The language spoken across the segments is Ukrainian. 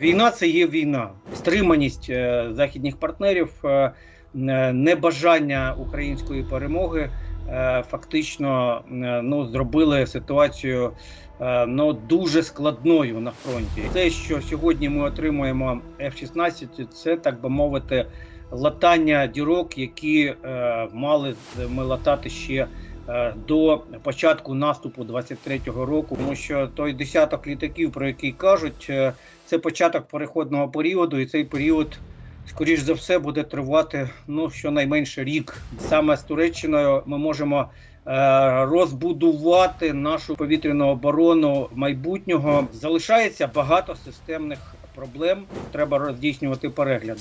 Війна це є війна. Стриманість е, західних партнерів, е, е, небажання української перемоги фактично ну, зробили ситуацію ну, дуже складною на фронті. Те, що сьогодні ми отримуємо F-16, це так би мовити, латання дірок, які мали ми латати ще. Е, До початку наступу 23-го року, тому що той десяток літаків, про який кажуть, е, це початок переходного періоду, і цей період, скоріш за все, буде тривати ну щонайменше рік. Саме з Туреччиною ми можемо е, розбудувати нашу повітряну оборону майбутнього. Залишається багато системних проблем. Треба здійснювати перегляд.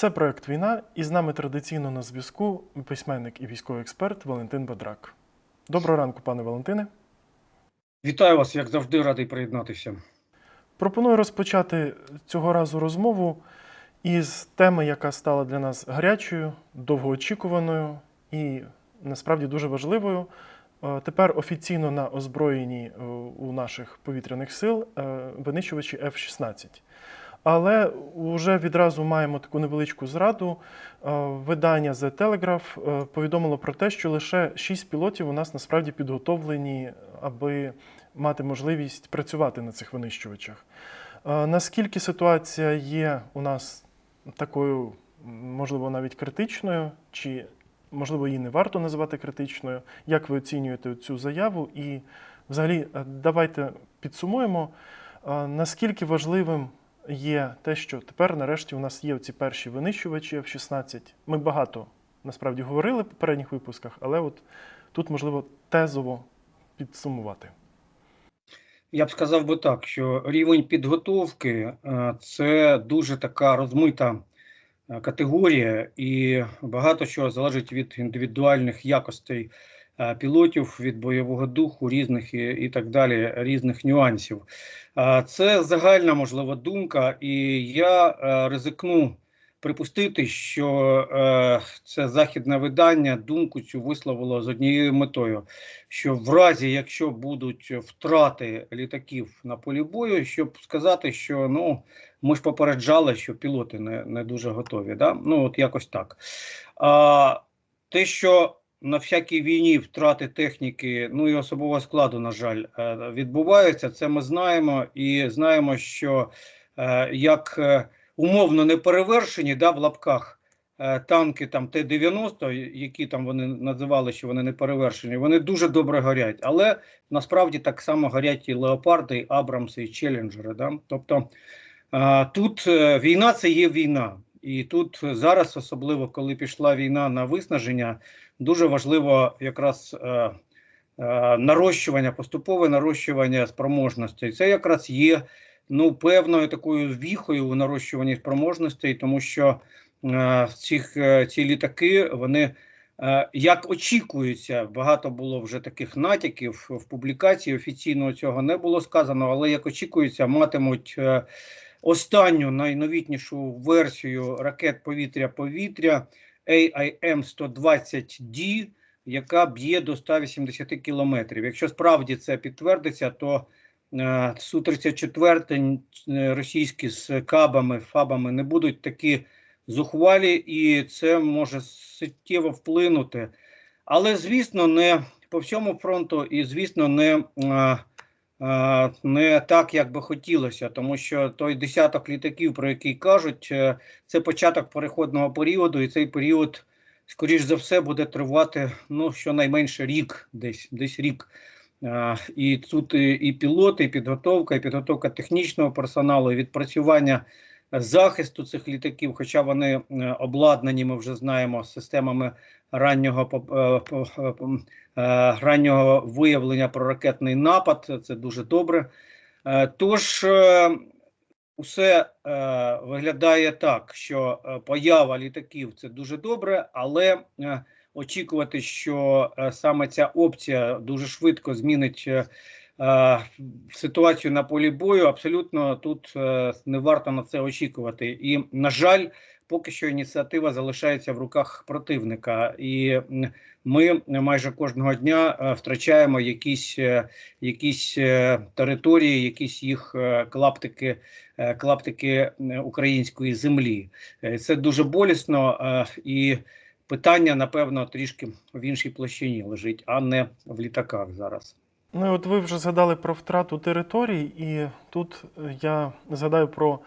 Це проект Війна, і з нами традиційно на зв'язку письменник і військовий експерт Валентин Бадрак. Доброго ранку, пане Валентине. Вітаю вас, як завжди, радий приєднатися. Пропоную розпочати цього разу розмову із теми, яка стала для нас гарячою, довгоочікуваною і насправді дуже важливою. Е, Тепер офіційно на озброєнні е, у наших повітряних сил е, винищувачі F-16. Але вже відразу маємо таку невеличку зраду. Е, Видання The Telegraph е, повідомило про те, що лише 6 пілотів у нас насправді підготовлені, аби мати можливість працювати на цих винищувачах. Е, Наскільки ситуація є у нас такою, можливо, навіть критичною, чи можливо її не варто називати критичною? Як ви оцінюєте цю заяву? І взагалі, давайте підсумуємо, наскільки важливим є те, що тепер нарешті у нас є ці перші винищувачі F-16. Ми багато насправді говорили в попередніх випусках, але от тут можливо тезово підсумувати. Я б сказав би так, що рівень підготовки е, це дуже така розмита е, категорія, і багато чого залежить від індивідуальних якостей пілотів, від бойового духу, різних і, і так далі, різних нюансів. Е, Це загальна можлива думка, і я е, ризикну припустити, що е, це західне видання думку цю висловило з однією метою що в разі, якщо будуть втрати літаків на полі бою, щоб сказати, що ну ми ж попереджали, що пілоти не, не дуже готові. Да? Ну от якось так. А, те, що на всякій війні втрати техніки, ну і особового складу, на жаль, е, відбуваються, це ми знаємо, і знаємо, що е, як е, умовно неперевершені, да, в лапках танки там Т-90, які там вони називали, що вони не перевершені, вони дуже добре горять. Але насправді так само горять і леопарди, і Абрамси, і Челленджери. Да? Тобто тут війна це є війна. І тут зараз, особливо коли пішла війна на виснаження, дуже важливо якраз е, е, нарощування, поступове нарощування спроможностей. Це якраз є ну, певною такою віхою у нарощуванні спроможностей, тому що е, цих, е, ці літаки, вони, е, як очікується, багато було вже таких натяків в публікації. Офіційно цього не було сказано, але як очікується, матимуть е, останню найновітнішу версію ракет повітря-повітря AIM-120D, яка б'є до 180 кілометрів. Якщо справді це підтвердиться, то е, Су-34 е, російські з кабами, фабами не будуть такі зухвалі, і це може суттєво вплинути. Але, звісно, не по всьому фронту, і, звісно, не, е, не так, як би хотілося, тому що той десяток літаків, про який кажуть, е, це початок переходного періоду, і цей період, скоріш за все, буде тривати ну, щонайменше рік, десь, десь рік. Е, І тут і, і пілоти, і підготовка, і підготовка технічного персоналу, і відпрацювання захисту цих літаків, хоча вони е, обладнані, ми вже знаємо, системами раннього е, е, е, раннього виявлення про ракетний напад. Це дуже добре. Тож усе виглядає так, що поява літаків це дуже добре, але очікувати, що саме ця опція дуже швидко змінить ситуацію на полі бою, абсолютно тут не варто на це очікувати. І, на жаль, поки що ініціатива залишається в руках противника, і ми майже кожного дня е, втрачаємо якісь, е, якісь е, території, якісь їх клаптики, клаптики української землі. Це дуже болісно і. Питання, напевно, трішки в іншій площині лежить, а не в літаках зараз. Ну от ви вже згадали про втрату територій, і тут я згадаю про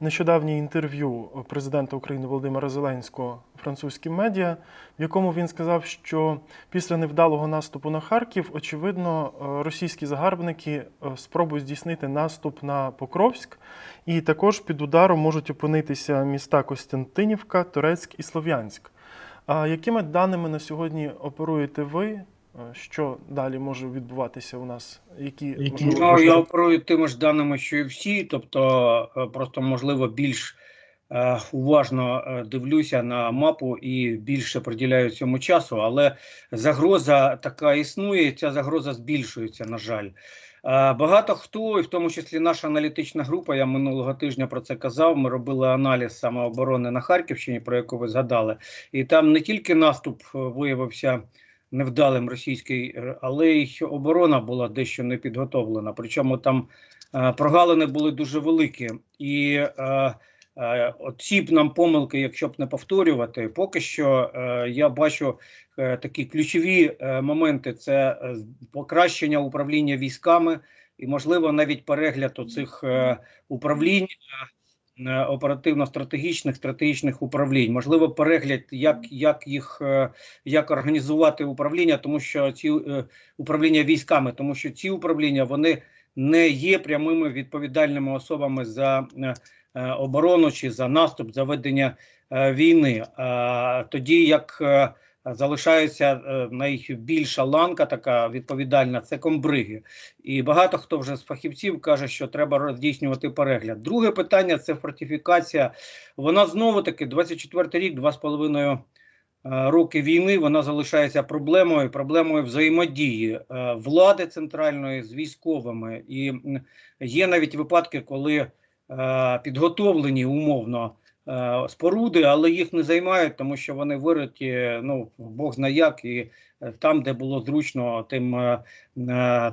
нещодавнє інтерв'ю президента України Володимира Зеленського французьким медіа, в якому він сказав, що після невдалого наступу на Харків, очевидно, е, російські загарбники е, спробують здійснити наступ на Покровськ, і також під ударом можуть опинитися міста Костянтинівка, Турецьк і Слов'янськ. А якими даними на сьогодні оперуєте ви? Е, Що далі може відбуватися у нас? Які, Які- можливо, Ну, я оперую тими ж даними, що і всі, тобто е, просто можливо більш е, уважно е, дивлюся на мапу і більше приділяю цьому часу, але загроза така існує, ця загроза збільшується, на жаль. Е, Багато хто, і в тому числі наша аналітична група, я минулого тижня про це казав. Ми робили аналіз самооборони на Харківщині, про яку ви згадали, і там не тільки наступ виявився невдалим російський, е, але й оборона була дещо не підготовлена. Причому там е, прогалини були дуже великі, і е, е, ці б нам помилки, якщо б не повторювати, поки що е, я бачу е, такі ключові е, моменти: це е, покращення управління військами, і можливо навіть перегляд оцих е, управлінь. Е, Оперативно-стратегічних стратегічних управлінь, можливо, перегляд, як, як їх е, як організувати управління, тому що ці е, управління військами, тому що ці управління вони не є прямими відповідальними особами за оборону чи за наступ, за ведення війни. Тоді як залишається е, найбільша ланка, така відповідальна, це комбриги. І багато хто вже з фахівців каже, що треба здійснювати перегляд. Друге питання це фортифікація. Вона знову таки 24 рік, два з половиною е, роки війни. Вона залишається проблемою, проблемою взаємодії е, влади центральної з військовими. І є навіть випадки, коли підготовлені умовно. Е, Споруди, але їх не займають, тому що вони вириті, ну Бог зна як, і е, там, де було зручно тим е,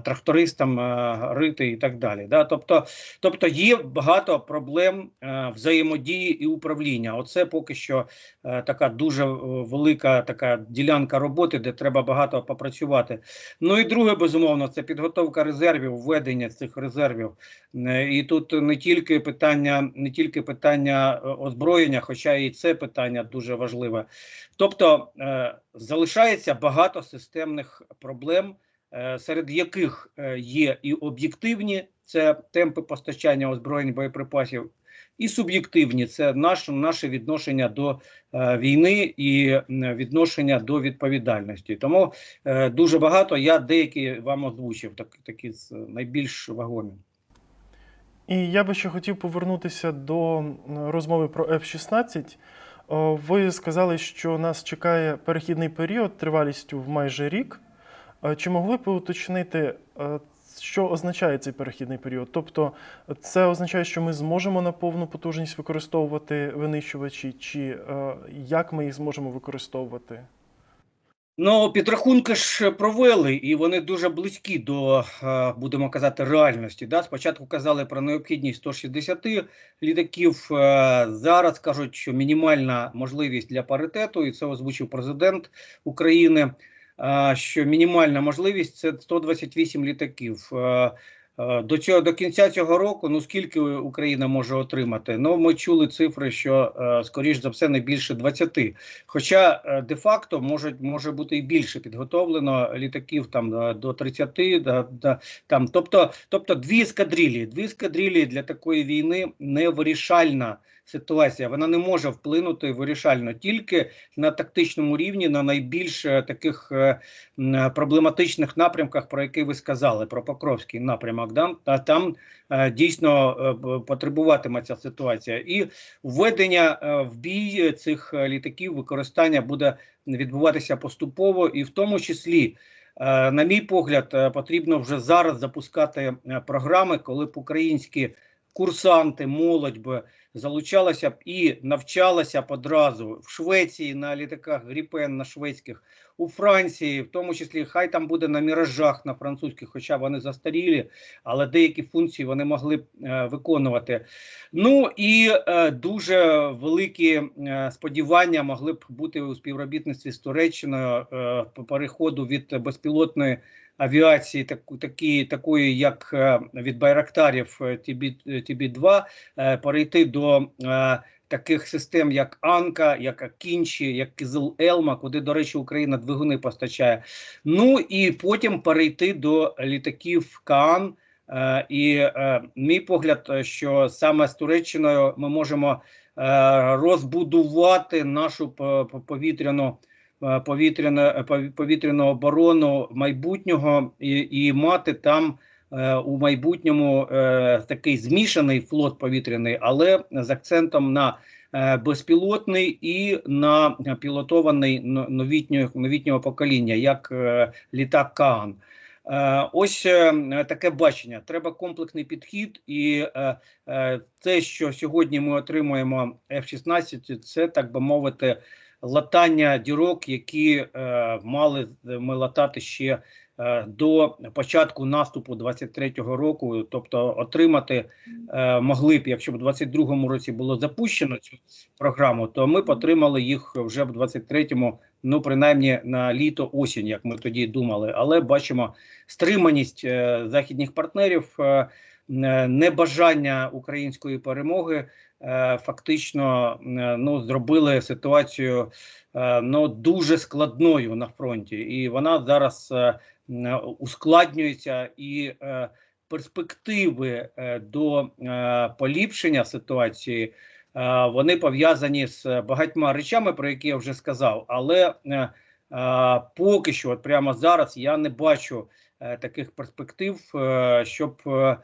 трактористам е, рити і так далі. Да? Тобто, тобто є багато проблем е, взаємодії і управління. Оце поки що е, така дуже е, велика така ділянка роботи, де треба багато попрацювати. Ну і друге, безумовно, це підготовка резервів, введення цих резервів. Е, І тут не тільки питання, не тільки питання е, озброєння, хоча і це питання дуже важливе. Тобто е, залишається багато системних проблем, е, серед яких е, є і об'єктивні, це темпи постачання озброєнь боєприпасів, і суб'єктивні це наш, наше відношення до е, війни і відношення до відповідальності. Тому е, дуже багато. Я деякі вам озвучив, так, такі з- найбільш вагомі. І я би ще хотів повернутися до розмови про F-16. Ви сказали, що нас чекає перехідний період тривалістю в майже рік. Чи могли б ви уточнити, е, що означає цей перехідний період? Тобто, це означає, що ми зможемо на повну потужність використовувати винищувачі, чи е, як ми їх зможемо використовувати? Ну, підрахунки ж провели, і вони дуже близькі до, е, будемо казати, реальності. Да? Спочатку казали про необхідність 160 літаків. Зараз кажуть, що мінімальна можливість для паритету, і це озвучив президент України. Що мінімальна можливість це 128 літаків. До цього до кінця цього року, ну скільки Україна може отримати? Ну, ми чули цифри, що скоріш за все не більше 20. Хоча е, де-факто може, може бути і більше підготовлено літаків там е, до 30, да, да, там, тобто, тобто дві ескадрилі. Дві ескадрилі для такої війни не вирішальна ситуація. Вона не може вплинути вирішально тільки на тактичному рівні, на найбільш е, таких е, е, проблематичних напрямках, про які ви сказали, про Покровський напрямок. Да? А там дійсно б- потребуватиме ця ситуація. І введення в бій цих літаків використання буде відбуватися поступово, і в тому числі, на мій погляд, потрібно вже зараз запускати програми, коли б українські курсанти, молодь би залучалася б і навчалася б одразу в Швеції на літаках Гріпен на шведських, у Франції, в тому числі, хай там буде на міражах на французьких, хоча вони застарілі, але деякі функції вони могли б е, виконувати. Ну і е, дуже великі е, сподівання могли б бути у співробітництві з Туреччиною по переходу від безпілотної авіації, таку, такі, такої, як е, від Байрактарів ТБ-2, е, перейти до е, таких систем, як Анка, як Акінчі, як Кизил Елма, куди, до речі, Україна двигуни постачає. Ну і потім перейти до літаків Каан. Е, І е, мій погляд, е, що саме з Туреччиною ми можемо е, розбудувати нашу по- по- повітряну е, повітряну, е, повітряну оборону майбутнього і, і мати там е, у майбутньому е, такий змішаний флот повітряний, але з акцентом на е, безпілотний і на пілотований новітнього, новітнього покоління, як е, літак Каан. Е, Ось е, таке бачення. Треба комплексний підхід, і е, е, те, що сьогодні ми отримуємо F-16, це так би мовити, латання дірок, які е, мали ми латати ще е, до початку наступу 23-го року. Тобто, отримати е, могли б, якщо б у 22-му році було запущено цю програму, то ми б отримали їх вже в 23-му, ну принаймні на літо осінь, як ми тоді думали. Але бачимо стриманість е, західних партнерів, е, е, небажання української перемоги. е, Фактично е, ну зробили ситуацію е, ну дуже складною на фронті, і вона зараз е, ускладнюється і е, перспективи е, до е, поліпшення ситуації. е, Вони пов'язані з багатьма речами, про які я вже сказав, але е, е, поки що, от прямо зараз, я не бачу е, таких перспектив, е, щоб е,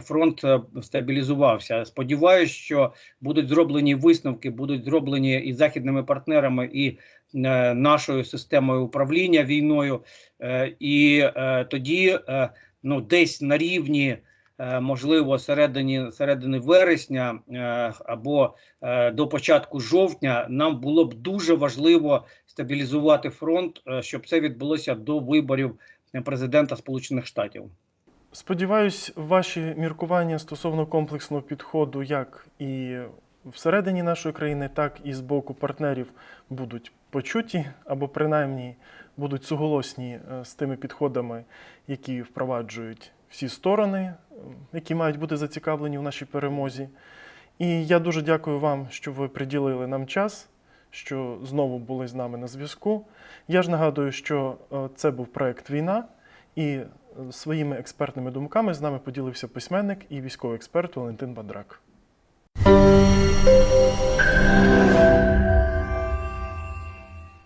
фронт е, стабілізувався. Сподіваюсь, що будуть зроблені висновки, будуть зроблені і західними партнерами, і е, нашою системою управління війною, Е, і е, тоді е, ну, десь на рівні. е, Можливо, середині середини вересня е, або е, до початку жовтня нам було б дуже важливо стабілізувати фронт, е, щоб це відбулося до виборів президента Сполучених Штатів. Сподіваюсь, ваші міркування стосовно комплексного підходу, як і всередині нашої країни, так і з боку партнерів будуть почуті, або принаймні будуть суголосні е, з тими підходами, які впроваджують всі сторони, е, які мають бути зацікавлені в нашій перемозі. І я дуже дякую вам, що ви приділили нам час, що знову були з нами на зв'язку. Я ж нагадую, що е, це був проект Війна, і е, своїми експертними думками з нами поділився письменник і військовий експерт Валентин Бадрак.